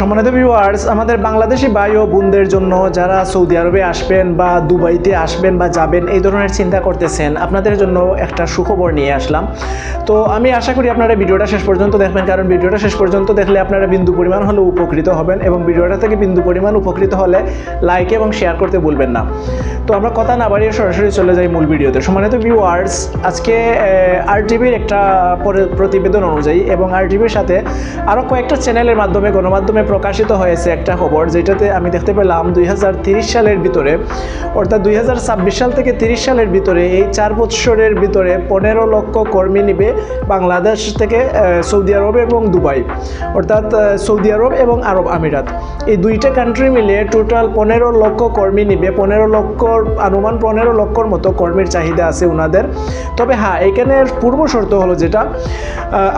সম্মানিত ভিউয়ার্স আমাদের বাংলাদেশি ভাই ও বোনদের জন্য যারা সৌদি আরবে আসবেন বা দুবাইতে আসবেন বা যাবেন, এই ধরনের চিন্তা করতেছেন, আপনাদের জন্য একটা সুখবর নিয়ে আসলাম। তো আমি আশা করি আপনারা ভিডিওটা শেষ পর্যন্ত দেখবেন, কারণ ভিডিওটা শেষ পর্যন্ত দেখলে আপনারা বিন্দু পরিমাণ হলেও উপকৃত হবেন এবং ভিডিওটা থেকে বিন্দু পরিমাণ উপকৃত হলে লাইক এবং শেয়ার করতে ভুলবেন না। তো আমরা কথা না বাড়িয়ে সরাসরি চলে যাই মূল ভিডিওতে। সম্মানিত ভিউয়ার্স আজকে আর টিভির একটা প্রতিবেদন অনুযায়ী এবং আর টিভির সাথে আরও কয়েকটা চ্যানেলের মাধ্যমে, গণমাধ্যমে প্রকাশিত হয়েছে একটা খবর যেটাতে আমি দেখতে পেলাম দুই সালের ভিতরে, অর্থাৎ দুই হাজার ছাব্বিশ সাল থেকে তিরিশ সালের ভিতরে এই চার বৎসরের ভিতরে পনেরো লক্ষ কর্মী নিবে বাংলাদেশ থেকে সৌদি আরব এবং দুবাই, অর্থাৎ সৌদি আরব এবং আরব আমিরাত। এই দুইটা কান্ট্রি মিলে টোটাল পনেরো লক্ষ কর্মী নিবে, পনেরো লক্ষ, আনুমান পনেরো লক্ষর মতো কর্মীর চাহিদা আছে ওনাদের তবে হ্যাঁ এখানের পূর্ব শর্ত হলো যেটা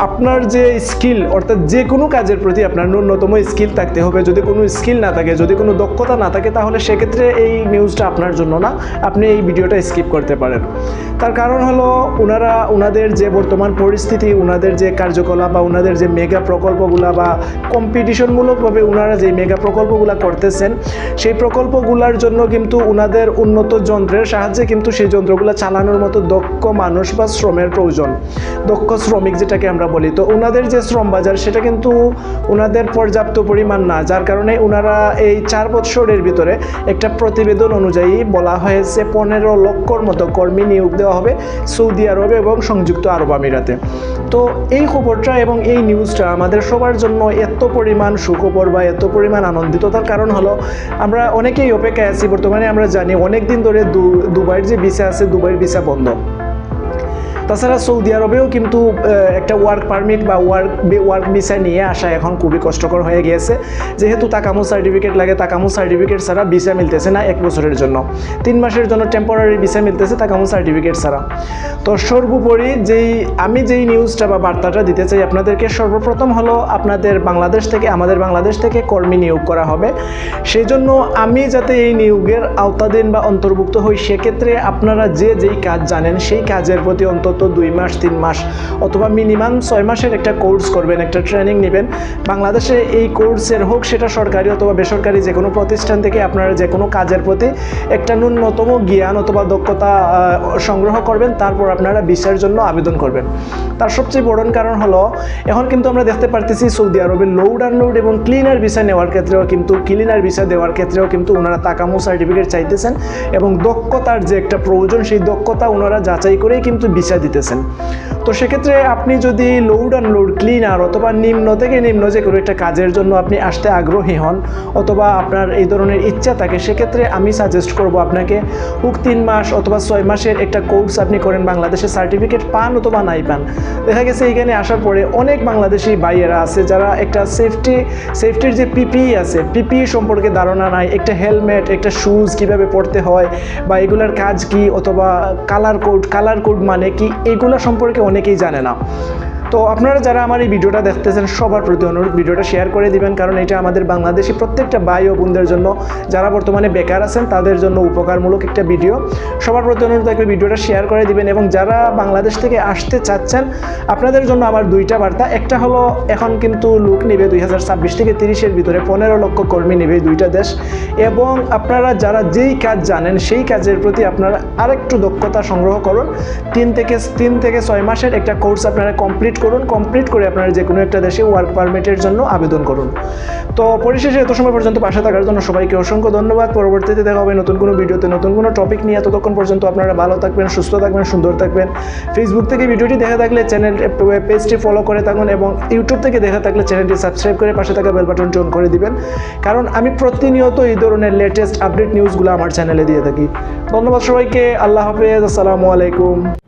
আপনার যে স্কিল অর্থাৎ যে কোনো কাজের প্রতি আপনার ন্যূনতম স্কিল থাকতে হবে। যদি কোনো স্কিল না থাকে, যদি কোনো দক্ষতা না থাকে, তাহলে সেক্ষেত্রে এই নিউজটা আপনার জন্য না। আপনি এই ভিডিওটা স্কিপ করতে পারেন। তার কারণ হলো ওনারা ওনাদের যে বর্তমান পরিস্থিতি ওনাদের যে কার্যকলাপ বা ওনাদের যে মেগা প্রকল্পগুলা বা কম্পিটিশনমূলকভাবে ওনারা যে মেগা প্রকল্পগুলা করতেছেন, সেই প্রকল্পগুলোর জন্য কিন্তু ওনাদের উন্নত যন্ত্রের সাহায্যে কিন্তু সেই যন্ত্রগুলো চালানোর মতো দক্ষ মানুষ বা শ্রমের প্রয়োজন। দক্ষ শ্রমিক যেটাকে আমরা বলি। তো ওনাদের যে শ্রম বাজার, সেটা কিন্তু ওনাদের পর্যাপ্ত পরিমাণ না, যার কারণে ওনারা এই চার বৎসরের ভিতরে একটা প্রতিবেদন অনুযায়ী বলা হয়েছে পনেরো লক্ষর মতো কর্মী নিয়োগ দেওয়া হবে সৌদি আরবে এবং সংযুক্ত আরব আমিরাতে। তো এই খবরটা এবং এই নিউজটা আমাদের সবার জন্য এত পরিমাণ সুখবর বা এত পরিমাণ আনন্দিততার কারণ হলো, আমরা অনেকেই অপেক্ষায় আছি, বর্তমানে আমরা জানি অনেক দিন ধরে দুবাইয়ের যে ভিসা আছে, দুবাইয়ের ভিসা বন্ধ। তাছাড়া সৌদি আরবেও কিন্তু একটা ওয়ার্ক পারমিট বা ওয়ার্ক ওয়ার্ক ভিসা নিয়ে আসা এখন খুবই কষ্টকর হয়ে গিয়েছে। যেহেতু তাকামু সার্টিফিকেট লাগে তাকামু সার্টিফিকেট ছাড়া ভিসা মিলতেছে না এক বছরের জন্য। তিন মাসের জন্য টেম্পোরারি ভিসা মিলতেছে তাকামু সার্টিফিকেট ছাড়া। তো সর্বোপরি যেই, আমি যেই নিউজটা বা বার্তাটা দিতে চাই আপনাদেরকে, সর্বপ্রথম হলো আপনাদের বাংলাদেশ থেকে, আমাদের বাংলাদেশ থেকে কর্মী নিয়োগ করা হবে। সেই জন্য আমি যাতে এই নিয়োগের আওতাধীন বা অন্তর্ভুক্ত হই, সেক্ষেত্রে আপনারা যে যেই কাজ জানেন, সেই কাজের প্রতি অন্তত দুই মাস, তিন মাস অথবা মিনিমাম ছয় মাসের একটা কোর্স করবেন, একটা ট্রেনিং নেবেন। বাংলাদেশে এই কোর্সের হোক, সেটা সরকারি অথবা বেসরকারি যে কোনো প্রতিষ্ঠান থেকে আপনারা যে কোনো কাজের প্রতি একটা ন্যূনতম জ্ঞান অথবা দক্ষতা সংগ্রহ করবেন, তারপর আপনারা ভিসার জন্য আবেদন করবেন। তার সবচেয়ে বড় কারণ হলো, এখন কিন্তু আমরা দেখতে পারতেছি সৌদি আরবের লোড আনলোড এবং ক্লিনার ভিসা নেওয়ার ক্ষেত্রেও কিন্তু ক্লিনার ভিসা দেওয়ার ক্ষেত্রেও কিন্তু ওনারা তাকামো সার্টিফিকেট চাইতেছেন এবং দক্ষতার যে একটা প্রয়োজন, সেই দক্ষতা ওনারা যাচাই করেই কিন্তু ভিসা দিতেছেন। তো সেক্ষেত্রে আপনি যদি লোড আনলোড ক্লিনার অথবা নিম্ন থেকে নিম্ন যে কোনো একটা কাজের জন্য আপনি আসতে আগ্রহী হন অথবা আপনার এই ধরনের ইচ্ছা থাকে, সেক্ষেত্রে আমি সাজেস্ট করব আপনাকে হোক তিন মাস অথবা ছয় মাসের একটা কোর্স আপনি করেন বাংলাদেশের সার্টিফিকেট পান অথবা নাই পান। দেখা গেছে এখানে আসার পরে অনেক বাংলাদেশি ভাইয়েরা আছে যারা একটা সেফটি সেফটির যে পিপিই আছে পিপিই সম্পর্কে ধারণা নাই, একটা হেলমেট একটা শুজ কীভাবে পড়তে হয় বা এগুলার কাজ কি অথবা কালার কোড কালার কোড মানে কি এগুলা সম্পর্কে অনেকেই জানে না। তো আপনারা যারা আমার এই ভিডিওটা দেখতেছেন, সবার প্রতি অনুরোধ ভিডিওটা শেয়ার করে দিবেন, কারণ এটা আমাদের বাংলাদেশি প্রত্যেকটা ভাই ও বোনদের জন্য, যারা বর্তমানে বেকার আছেন, তাদের জন্য উপকারমূলক একটা ভিডিও। সবার প্রতি অনুরোধ থাকবে ভিডিওটা শেয়ার করে দিবেন এবং যারা বাংলাদেশ থেকে আসতে চাচ্ছেন, আপনাদের জন্য আমার দুইটা বার্তা। একটা হলো, এখন কিন্তু লুক নেবে দুই হাজার ছাব্বিশ থেকে তিরিশের ভিতরে, পনেরো লক্ষ কর্মী নেবে দুইটা দেশ। এবং আপনারা যারা যেই কাজ জানেন, সেই কাজের প্রতি আপনারা আরেকটু দক্ষতা সংগ্রহ করুন। তিন থেকে তিন থেকে ছয় মাসের একটা কোর্স আপনারা কমপ্লিট করুন কমপ্লিট করে আপনারা যে কোনো একটা দেশে ওয়ার্ক পারমিটের জন্য আবেদন করুন। তো পরিশেষে এত সময় পর্যন্ত পাশে থাকার জন্য সবাইকে অসংখ্য ধন্যবাদ। পরবর্তীতে দেখা হবে নতুন কোনো ভিডিওতে, নতুন কোনো টপিক নিয়ে। ততক্ষণ পর্যন্ত আপনারা ভালো থাকবেন, সুস্থ থাকবেন, সুন্দর থাকবেন। ফেসবুক থেকে ভিডিওটি দেখা থাকলে চ্যানেল পেজটি ফলো করে থাকুন এবং ইউটিউব থেকে দেখা থাকলে চ্যানেলটি সাবস্ক্রাইব করে পাশে থাকা বেল বাটনটি অন করে দিবেন। কারণ আমি প্রতিনিয়ত এই ধরনের লেটেস্ট আপডেট নিউজগুলো আমার চ্যানেলে দিয়ে থাকি। ধন্যবাদ সবাইকে, আল্লাহ হাফেজ, আসসালামু আলাইকুম।